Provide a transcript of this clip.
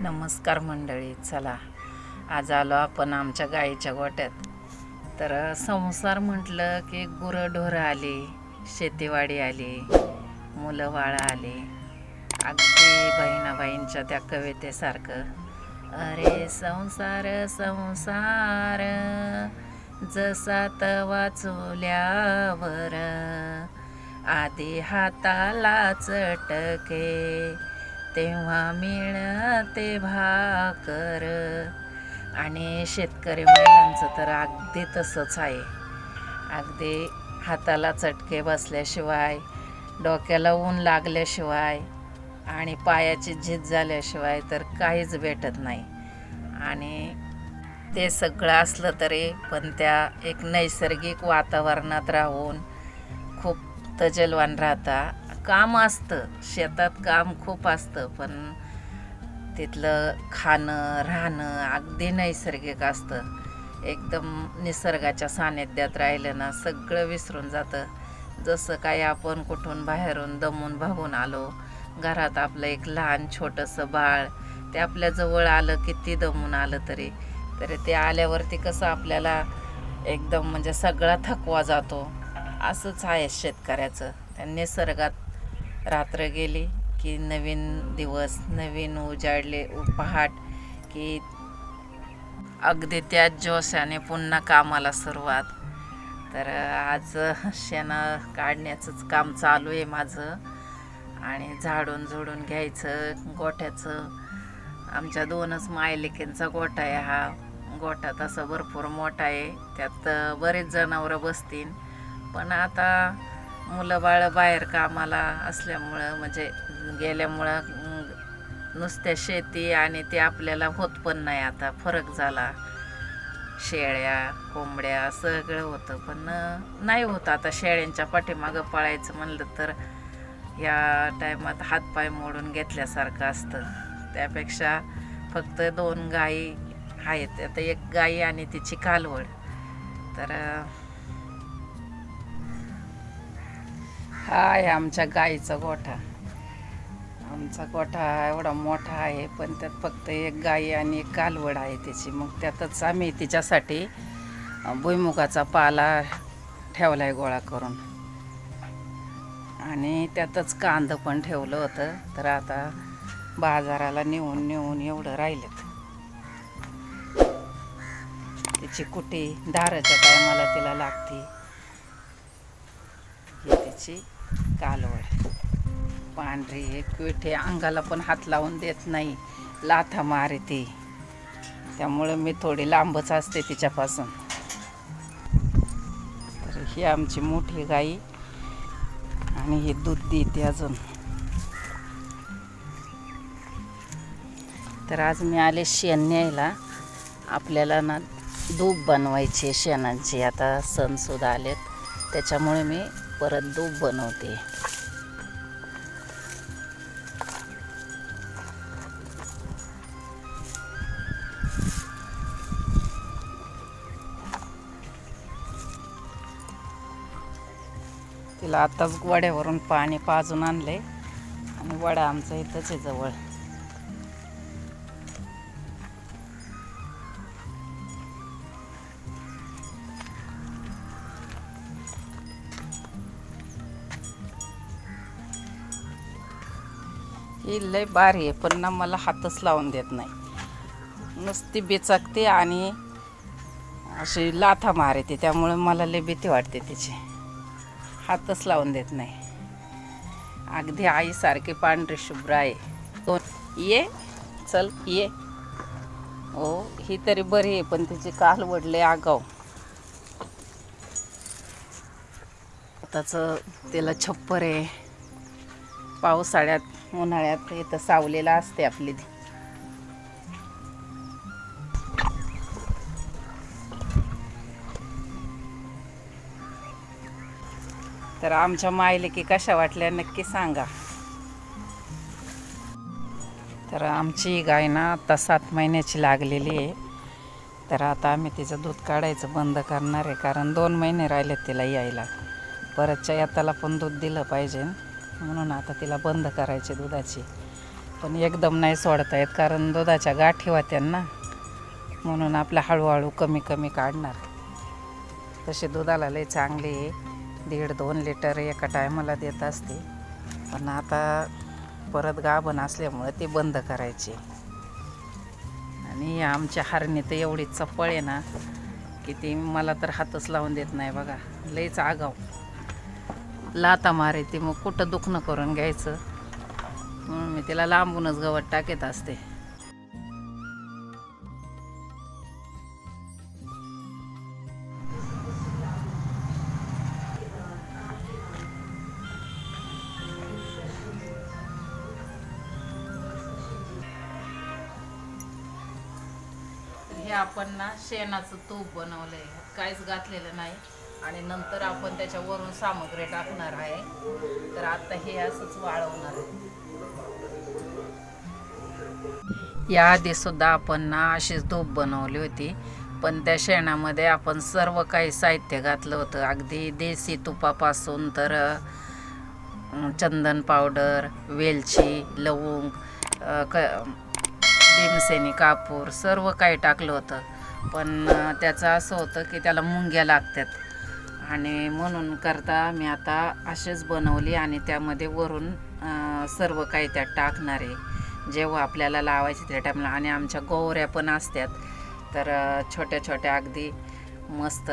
नमस्कार मंडळी चला. आज आलो आपण आमच्या गाईच्या गोट्यात. तर संसार म्हटलं की गुरंढोरं आली शेतीवाडी आली मुलं बाळं आली. अगदी बहिणाबाईंच्या त्या कवितेसारखं. अरे संसार संसार जसा तवा वाचवल्यावर आधी हाताला चटके तेव्हा मिळते भाकर. आणि शेतकरी महिलांचं तर अगदी तसंच आहे. अगदी हाताला चटके बसल्याशिवाय डोक्याला ऊन लागल्याशिवाय आणि पायाची झीज झाल्याशिवाय तर काहीच भेटत नाही. आणि ते सगळं असलं तरी पण त्या एक नैसर्गिक वातावरणात राहून खूप तजलवान राहता. काम असतं. शेतात काम खूप असतं पण तिथलं खाणं राहणं अगदी नैसर्गिक असतं. एकदम निसर्गाच्या सानिध्यात राहिलं ना सगळं विसरून जातं. जसं काही आपण कुठून बाहेरून दमून भागून आलो घरात आपलं एक लहान छोटंसं बाळ ते आपल्याजवळ आलं किती दमून आलं तरी तरी ते आल्यावरती कसं आपल्याला एकदम म्हणजे सगळा थकवा जातो. असंच आहे शेतकऱ्याचं. त्या निसर्गात रात्र गेली की नवीन दिवस नवीन उजाडले पहाट की अगदी त्याच जोशाने पुन्हा कामाला सुरुवात. तर आज शेणं काढण्याचंच काम चालू आहे माझं. आणि झाडून झुडून घ्यायचं गोठ्याचं. आमच्या दोनच मायलेकींचा गोठा आहे हा. गोठा तसा भरपूर मोठा आहे. त्यात बरेच जनावरं बसतील. पण आता मुलं बाळं बाहेर कामाला असल्यामुळं म्हणजे गेल्यामुळं नुसत्या शेती आणि ते आपल्याला होत पण नाही आता. फरक झाला. शेळ्या कोंबड्या सगळं होतं. पण नाही होत आता शेळ्यांच्या पाठीमागं पळायचं म्हणलं तर या टायमात हातपाय मोडून घेतल्यासारखं असतं. त्यापेक्षा फक्त दोन गायी आहेत. आता एक गाई आणि तिची कालवड. तर हा आहे आमच्या गाईचा गोठा. आमचा गोठा एवढा मोठा आहे पण त्यात फक्त एक गाई आणि एक कालवड आहे त्याची. मग त्यातच आम्ही तिच्यासाठी भुईमुगाचा पाला ठेवला आहे गोळा करून. आणि त्यातच कांदं पण ठेवलं होतं तर आता बाजाराला नेऊन नेऊन एवढं राहिलं तिची कुटी दाराच्या टायमाला तिला लागते ही कालवळ कालवड. पांढरी एक अंगाला पण हात लावून देत नाही. लाथा मारते. त्यामुळं मी थोडी लांबच असते तिच्यापासून. तर ही आमची मोठी गाई आणि ही दूध देते अजून. तर आज मी आले शेण न्यायला. आपल्याला ना धूप बनवायचे शेणांची. आता सणसुद्धा आलेत. त्याच्यामुळे मी परत दूध बनवते. तिला आताच वड्यावरून पाणी पाजून आणले आणि वडा आमचा इथंच आहे जवळ. ही लय बारी आहे पण ना मला हातच लावून देत नाही. नुसती बेचकते आणि अशी लाथा मारते त्यामुळे मला लय भीती वाटते तिची. हातच लावून देत नाही. अगदी आईसारखी पांढरी शुभ्र आहे. दोन ये चल ये. हो ही तरी बरी आहे पण तिचे काल वडले आगाव त्याचं तिला छप्पर आहे. पावसाळ्यात उन्हाळ्यात इथं सावलेला असते आपली तर आमच्या मायले की कशा वाटल्या नक्की सांगा. तर आमची गाय ना आता सात महिन्याची लागलेली आहे. तर आता आम्ही तिचं दूध काढायचं बंद करणार आहे. कारण दोन महिने राहिलेत तिला यायला. परतच्या याताला पण दूध दिलं पाहिजे. म्हणून आता तिला बंद करायचे दुधाची. पण एकदम नाही सोडता येत कारण दुधाच्या गाठी होत्या ना. म्हणून आपलं हळूहळू कमी कमी काढणार. तसे दुधाला लई चांगली दीड दोन लिटर एका टायमाला देत असते. पण आता परत गाभण असल्यामुळे ती बंद करायची. आणि आमच्या हरणी तर एवढी चप्पळ आहे ना की ती मला तर हातच लावून देत नाही बघा. लईच आगाव. लाता मारे ती मग कुठं दुखणं करून घ्यायचं? म्हणून मी तिला लांबूनच गवत टाकत असते. हे आपण ना शेणाचं तूप बनवलंय. काहीच घातलेलं नाही. आणि नंतर आपण त्याच्यावरून सामग्री टाकणार आहे. तर आता हे असंच वाळवणार आहे. याआधी सुद्धा आपण ना अशीच धूप बनवली होती. पण त्या शेणामध्ये आपण सर्व काही साहित्य घातलं होतं. अगदी देसी तुपापासून तर चंदन पावडर वेलची लवंग क भीमसेनी कापूर सर्व काही टाकलं होतं. पण त्याचं असं होतं की त्याला मुंग्या लागतात. आणि म्हणून करता मी आता असेच बनवली आणि त्यामध्ये वरून सर्व काही त्यात टाकणार आहे. जेव्हा आपल्याला लावायचे त्या टाईमला आणि आमच्या गोवऱ्या पण असतात तर छोट्या छोट्या अगदी मस्त